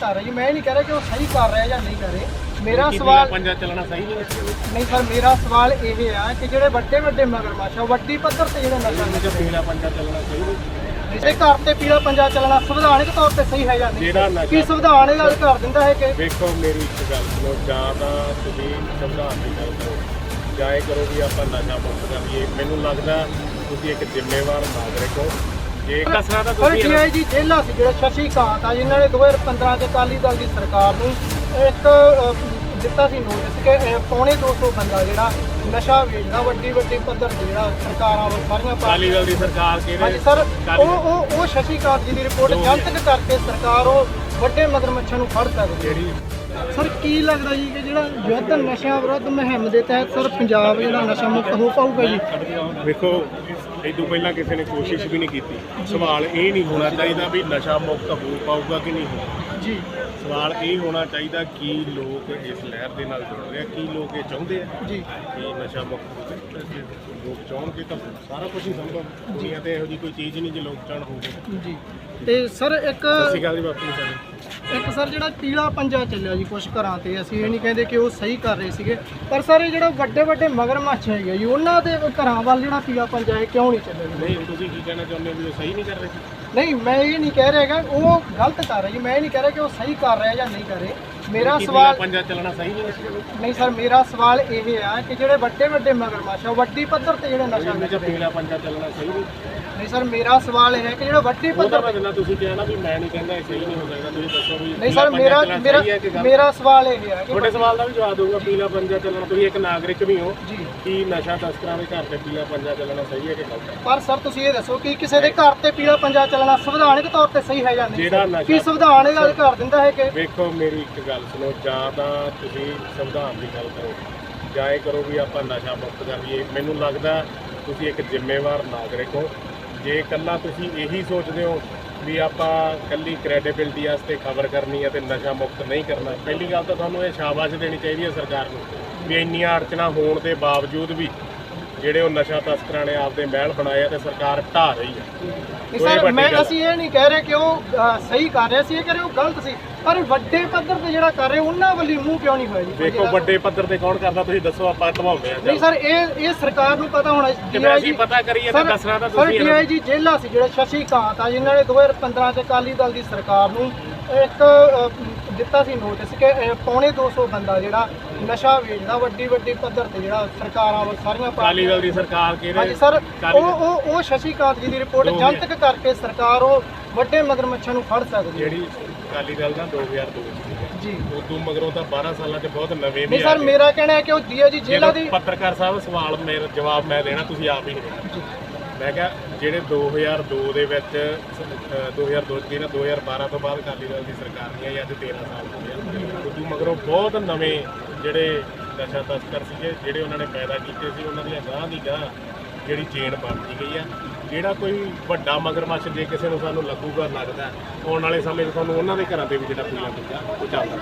ਕਰ ਰਿਹਾ ਜੀ ਮੈਂ ਇਹ ਨਹੀਂ ਕਹਿ ਰਿਹਾ ਕਿ ਉਹ ਸਹੀ ਕਰ ਰਿਹਾ ਜਾਂ ਨਹੀਂ ਕਰ ਰਿਹਾ। ਮੇਰਾ ਸਵਾਲ ਪੰਜਾ ਚੱਲਣਾ ਸਹੀ ਨਹੀਂ ਹੈ ਨਹੀਂ ਸਰ ਮੇਰਾ ਸਵਾਲ ਇਹ ਆ ਕਿ ਜਿਹੜੇ ਵੱਡੇ ਵੱਡੇ ਮਗਰਮੱਛ ਆ ਵੱਡੀ ਪੱਧਰ ਤੇ ਜਿਹੜੇ ਨਸ਼ਾ ਜੇ ਪੀਲਾ ਪੰਜਾ ਚੱਲਣਾ ਸਹੀ ਨਹੀਂ ਇਸੇ ਘਰ ਤੇ ਪੀਲਾ ਪੰਜਾ ਚੱਲਣਾ ਸੰਵਿਧਾਨਕ ਤੌਰ ਤੇ ਸਹੀ ਹੈ ਜਾਂ ਨਹੀਂ? ਕੀ ਸੰਵਿਧਾਨ ਇਹ ਗੱਲ ਕਰ ਦਿੰਦਾ ਹੈ ਕਿ ਵੇਖੋ ਮੇਰੀ ਇੱਕ ਗੱਲ ਸੁਣੋ ਜਾਂ ਤਾਂ ਤੁਸੀਂ ਸੰਵਿਧਾਨ ਦੀ ਗੱਲ ਕਰੋ ਜਾਂ ਇਹ ਕਰੋ ਵੀ ਆਪਾਂ ਨਸ਼ਾ ਮੁਕਤ ਕਰੀਏ ਮੈਨੂੰ ਲੱਗਦਾ ਤੁਸੀਂ ਇੱਕ ਜ਼ਿੰਮੇਵਾਰ ਨਾਗਰਿਕ ਹੋ। ਜੇ ਕਸਰਾ ਤਾਂ ਪਰ ਤੁਸੀਂ ਡੀਆਈਜੀ ਜੇਲਾ ਸੀ ਜਿਹੜਾ ਸ਼ਸ਼ੀ ਕਾਂਤ ਆ ਜਿਨ੍ਹਾਂ ਨੇ 2015 ਚ ਅਕਾਲੀ ਦਲ ਦੀ ਸਰਕਾਰ ਨੂੰ ਇੱਕ ਅਹ, ਦਿੱਤਾ ਸੀ ਨੋਟਿਸ ਕਿ ਇਹ ਪੌਣੇ 200 ਬੰਦਾ ਜਿਹੜਾ ਨਸ਼ਾ ਵੇਚਦਾ ਵੱਡੀ ਵੱਡੀ ਪੱਧਰ ਤੇ ਜਿਹੜਾ ਸਰਕਾਰਾਂ ਵੱਲ ਸਾਰੀਆਂ ਅਕਾਲੀ ਦਲ ਦੀ ਸਰਕਾਰ ਹਾਂਜੀ ਕਿਹੜੇ ਸਰ ਅਕਾਲੀ ਉਹ ਉਹ ਉਹ ਸ਼ਸ਼ੀ ਕਾਂਤ ਜੀ ਦੀ ਰਿਪੋਰਟ ਦੋ ਜਨਤਕ ਕਰਕੇ ਸਰਕਾਰ ਉਹ ਵੱਡੇ ਮਗਰਮੱਛਾਂ ਨੂੰ ਫੜ ਸਕਦੀ ਹੈ ਜਿਹੜੀ ਸਰ ਕੀ ਲੱਗਦਾ ਜੀ ਕਿ ਜਿਹੜਾ ਯੁੱਧ ਨਸ਼ਾ ਵਿਰੁੱਧ ਮੁਹਿੰਮ ਦੇ ਤਹਿਤ ਸਰ ਪੰਜਾਬ ਜਿਹੜਾ ਨਸ਼ਾ ਮੁਕਤ ਹੋ ਪਾਊਗਾ ਜੀ? ਵੇਖੋ ਇਦੋਂ ਪਹਿਲਾਂ ਕਿਸੇ ਨੇ ਕੋਸ਼ਿਸ਼ ਵੀ ਨਹੀਂ ਕੀਤੀ। ਸਵਾਲ ਇਹ ਨਹੀਂ ਹੋਣਾ ਚਾਹੀਦਾ ਵੀ ਨਸ਼ਾ ਮੁਕਤ ਹੋ ਪਾਊਗਾ ਕਿ ਨਹੀਂ ਹੋਊਗਾ। ਜੀ। ਸਵਾਲ ਇਹ ਹੋਣਾ ਚਾਹੀਦਾ ਕੀ ਲੋਕ ਇਸ ਲਹਿਰ ਦੇ ਨਾਲ ਜੁੜ ਰਹੇ ਆ ਕੀ ਲੋਕ ਇਹ ਚਾਹੁੰਦੇ ਆ ਜੀ। ਕਿ ਨਸ਼ਾ ਮੁਕਤ ਹੋਵੇ? ਜੇ ਲੋਕ ਚਾਹਣਗੇ ਤਾਂ ਸਾਰਾ ਕੁਝ ਹੀ ਸੰਭਵ ਦੁਨੀਆ ਤੇ ਇਹੋ ਜੀ ਕੋਈ ਚੀਜ਼ ਨਹੀਂ ਜੇ ਲੋਕ ਚਾਹਣ ਹੋਊਗੇ ਜੀ। ਤੇ ਸਰ ਇੱਕ ਸਤਿ ਸ਼੍ਰੀ ਅਕਾਲ ਜੀ ਬਾਪੂ ਜੀ ਇੱਕ ਸਰ ਜਿਹੜਾ ਪੀਲਾ ਪੰਜਾ ਚੱਲਿਆ ਜੀ ਕੁਝ ਘਰਾਂ ਤੇ ਅਸੀਂ ਇਹ ਨਹੀਂ ਕਹਿੰਦੇ ਕਿ ਉਹ ਸਹੀ ਕਰ ਰਹੇ ਸੀਗੇ ਪਰ ਸਰ ਇਹ ਜਿਹੜਾ ਵੱਡੇ ਵੱਡੇ ਮਗਰਮੱਛ ਹੈਗੇ ਜੀ ਉਹਨਾਂ ਦੇ ਘਰਾਂ ਵੱਲ ਜਿਹੜਾ ਪੀਲਾ ਪੰਜਾ ਹੈ ਕਿਉਂ ਨਹੀਂ ਚੱਲਿਆ ਜੀ? ਨਹੀਂ ਤੁਸੀਂ ਕੀ ਕਹਿਣਾ ਚਾਹੁੰਦੇ ਹੋ ਵੀ ਉਹ ਸਹੀ ਨਹੀਂ ਕਰ ਰਹੇ? ਸੀ ਨਹੀਂ ਮੈਂ ਇਹ ਨਹੀਂ ਕਹਿ ਰਿਹਾ ਹੈਗਾ ਉਹ ਗਲਤ ਕਰ ਰਿਹਾ ਜੀ ਮੈਂ ਇਹ ਨਹੀਂ ਕਹਿ ਰਿਹਾ ਕਿ ਉਹ ਸਹੀ ਕਰ ਰਿਹਾ ਜਾਂ ਨਹੀਂ ਕਰ ਰਿਹਾ। ਮੇਰਾ ਕੀ ਸਵਾਲ ਪੰਜਾ ਚੱਲਣਾ ਸਹੀ ਨਹੀਂ ਹੈ? ਨਹੀਂ ਸਰ ਮੇਰਾ ਸਵਾਲ ਇਹ ਆ ਕਿ ਜਿਹੜੇ ਵੱਡੇ ਵੱਡੇ ਮਗਰਮੱਛ ਆ ਵੱਡੀ ਪੱਧਰ ਤੇ ਜਿਹੜੇ ਨਸ਼ਾ ਪੀਲਾ ਪੰਜਾ ਚੱਲਣਾ ਸਹੀ ਨਹੀਂ। ਨਹੀਂ ਸਰ ਮੇਰਾ ਸਵਾਲ ਇਹ ਹੈ ਕਿ ਜਿਹੜਾ ਵੱਡੀ ਉਹ ਤਾਂ ਪੱਧਰ ਮੈਂ ਜਿੰਨਾ ਤੁਸੀਂ ਕਿਹਾ ਨਾ ਵੀ ਮੈਂ ਨਹੀਂ ਕਹਿੰਦਾ ਇਹ ਸਹੀ ਨਹੀਂ ਹੋ ਸਕਦਾ ਤੁਸੀਂ ਦੱਸੋ ਵੀ ਨਹੀਂ ਪੀਲਾ ਸਰ ਪੰਜਾ ਮੇਰਾ ਚੱਲਣਾ ਮੇਰਾ ਸਹੀ ਹੈ ਕਿ ਗਲਤ? ਮੇਰਾ ਸਵਾਲ ਇਹ ਹੈ ਕਿ ਤੁਹਾਡੇ ਸਵਾਲ ਦਾ ਵੀ ਜਵਾਬ ਦਊਂਗਾ ਪੀਲਾ ਪੰਜਾ ਚੱਲਣਾ ਤੁਸੀਂ ਇੱਕ ਨਾਗਰਿਕ ਵੀ ਹੋ ਜੀ। ਕੀ ਨਸ਼ਾ ਤਸਕਰਾਂ ਦੇ ਘਰ ਤੇ ਪੀਲਾ ਪੰਜਾ ਚੱਲਣਾ ਸਹੀ ਹੈ ਕਿ ਗਲਤ ਹੈ? ਪਰ ਸਰ ਤੁਸੀਂ ਇਹ ਦੱਸੋ ਕਿ ਕਿਸੇ ਦੇ ਘਰ ਤੇ ਪੀਲਾ ਪੰਜਾ ਚੱਲਣਾ ਸੰਵਿਧਾਨਕ ਤੌਰ ਤੇ ਸਹੀ ਹੈ ਜਾਂ ਨਹੀਂ? ਜਿਹੜਾ ਨਸ਼ਾ- ਕੀ ਸੰਵਿਧਾਨ ਇਹ ਗੱਲ ਕਰ ਦਿੰਦਾ ਹੈ ਕਿ ਵੇਖੋ ਮੇਰੀ ਇੱਕ ਗੱਲ ਸੁਣੋ ਜਾਂ ਤਾਂ ਤੁਸੀਂ ਸੰਵਿਧਾਨ ਦੀ ਗੱਲ ਕਰੋ ਜਾਂ ਇਹ ਕਰੋ ਵੀ ਆਪਾਂ ਨਸ਼ਾ ਮੁਕਤ ਕਰੀਏ ਮੈਨੂੰ ਲੱਗਦਾ ਤੁਸੀਂ ਇੱਕ ਜ਼ਿੰਮੇਵਾਰ ਨਾਗਰਿਕ ਹੋ। ਜੇ ਇਕੱਲਾ ਤੁਸੀਂ ਇਹੀ ਸੋਚਦੇ ਹੋ ਵੀ ਆਪਾਂ ਕੱਲੀ ਕ੍ਰੈਡੀਬਿਲਟੀ ਵਾਸਤੇ ਖਬਰ ਕਰਨੀ ਹੈ ਤੇ ਨਸ਼ਾ ਮੁਕਤ ਨਹੀਂ ਕਰਨਾ ਪਹਿਲੀ ਗੱਲ ਤਾਂ ਤੁਹਾਨੂੰ ਇਹ ਸ਼ਾਬਾਸ਼ ਦੇਣੀ ਚਾਹੀਦੀ ਹੈ ਸਰਕਾਰ ਨੂੰ ਵੀ ਇੰਨੀਆਂ ਅੜਚਣਾ ਹੋਣ ਦੇ ਬਾਵਜੂਦ ਵੀ ਜਿਹੜੇ ਉਹ ਨਸ਼ਾ ਤਸਕਰਾਂ ਨੇ ਆਪਦੇ ਮਹਿਲ ਬਣਾਏ ਆ ਤੇ ਸਰਕਾਰ ਢਾਹ ਰਹੀ ਹੈ। ਸਰ ਮੈਂ ਅਸੀਂ ਇਹ ਨਹੀਂ ਕਹਿ ਰਹੇ ਕਿ ਉਹ ਸਹੀ ਕਰ ਰਹੇ ਸੀ ਇਹ ਕਹਿ ਰਹੇ ਉਹ ਗਲਤ ਸੀ। ਪਰ ਵੱਡੇ ਪੱਧਰ ਤੇ ਜਿਹੜਾ ਕਰ ਰਹੇ ਉਹਨਾਂ ਵੱਲ ਮੂੰਹ ਕਿਉਂ ਨਹੀਂ ਹੋਇਆ ਜੀ ਵੇਖੋ ਵੱਡੇ ਪੱਧਰ ਤੇ ਕੌਣ ਕਰਦਾ ਤੁਸੀਂ ਦੱਸੋ ਆਪਾਂ ਘਮਾਉਂਦੇ ਆ ਨਹੀਂ ਸਰ ਇਹ ਇਹ ਸਰਕਾਰ ਨੂੰ ਪਤਾ ਹੋਣਾ ਜਿਵੇਂ ਅਸੀਂ ਪਤਾ ਕਰੀਏ ਤਾਂ ਦੱਸਣਾ ਤਾਂ ਸਰ ਤੁਸੀਂ ਨਾ। ਡੀਆਈਜੀ ਜੇਲਾ ਸੀ ਜਿਹੜਾ ਸ਼ਸ਼ੀ ਕਾਂਤ ਆ ਜਿਨ੍ਹਾਂ ਨੇ 2015 ਚ ਅਕਾਲੀ ਦਲ ਦੀ ਸਰਕਾਰ ਨੂੰ ਇੱਕ ਦਿੱਤਾ ਸੀ ਨੋਟਿਸ ਕਿ ਪੌਣੇ 200 ਬੰਦਾ ਜਿਹੜਾ ਨਸ਼ਾ ਵੇਚਦਾ ਵੱਡੀ ਵੱਡੀ ਪੱਧਰ ਤੇ ਜਿਹੜਾ ਸਰਕਾਰਾਂ ਵੱਲ ਸਾਰੀਆਂ ਅਕਾਲੀ ਦਲ ਦੀ ਸਰਕਾਰ ਕਿਹੜੇ ਹਾਂਜੀ ਸਰ ਉਹ ਉਹ ਉਹ ਸ਼ਸ਼ੀ ਕਾਂਤ ਜੀ ਦੀ ਰਿਪੋਰਟ। ਜਨਤਕ ਕਰਕੇ ਸਰਕਾਰ ਉਹ ਵੱਡੇ ਮਗਰਮੱਛਾਂ ਨੂੰ ਫੜ ਸਕਦੀ ਹੈ ਜਿਹੜੀ ਅਕਾਲੀ ਦਲ ਦਾ 2002 ਚ ਜੀ। ਉਦੋਂ ਮਗਰੋਂ ਤਾਂ 12 ਸਾਲਾਂ 'ਚ ਬਹੁਤ ਨਵੇਂ ਵੀ ਨਹੀਂ ਸਰ। ਮੇਰਾ ਕਹਿਣਾ ਹੈ ਕਿ ਉਹ ਡੀਆਈਜੀ ਜੇਲਾ ਜਦੋਂ ਦੀ ਪੱਤਰਕਾਰ ਸਾਹਿਬ ਸਵਾਲ ਮੇਰਾ ਜਵਾਬ ਮੈਂ ਦੇਣਾ ਤੁਸੀਂ ਆਪ ਹੀ ਦੇਣਾ। ਜੀ। ਮੈਂ ਕਿਹਾ ਜਿਹੜੇ 2002 ਦੇ ਵਿੱਚ ਅਹ 2002 ਚ ਗਏ ਨਾ 2012 ਤੋਂ ਬਾਅਦ ਅਕਾਲੀ ਦਲ ਦੀ ਸਰਕਾਰ ਨਹੀਂ ਆਈ ਅੱਜ 13 ਸਾਲ ਹੋ ਗਏ। ਉਦੋਂ ਮਗਰੋਂ ਬਹੁਤ ਨਵੇਂ ਜਿਹੜੇ ਨਸ਼ਾ ਤਸਕਰ ਸੀਗੇ ਜਿਹੜੇ ਉਹਨਾਂ ਨੇ ਪੈਦਾ ਕੀਤੇ ਸੀ ਉਹਨਾਂ ਦੀਆਂ ਗਾਂ ਦੀ ਗਾਂ ਜਿਹੜੀ ਚੇਨ ਬਣਦੀ ਗਈ ਆ। ਜਿਹੜਾ ਕੋਈ ਵੱਡਾ ਮਗਰਮੱਛ ਜੇ ਕਿਸੇ ਨੂੰ ਸਾਨੂੰ ਲੱਗੂਗਾ ਲੱਗਦਾ ਆਉਣ ਵਾਲੇ ਸਮੇਂ 'ਚ ਸਾਨੂੰ ਉਹਨਾਂ ਦੇ ਘਰਾਂ 'ਤੇ ਵੀ ਜਿਹੜਾ ਪੀਲਾ ਪੰਜਾ ਉਹ ਚੱਲਦਾ।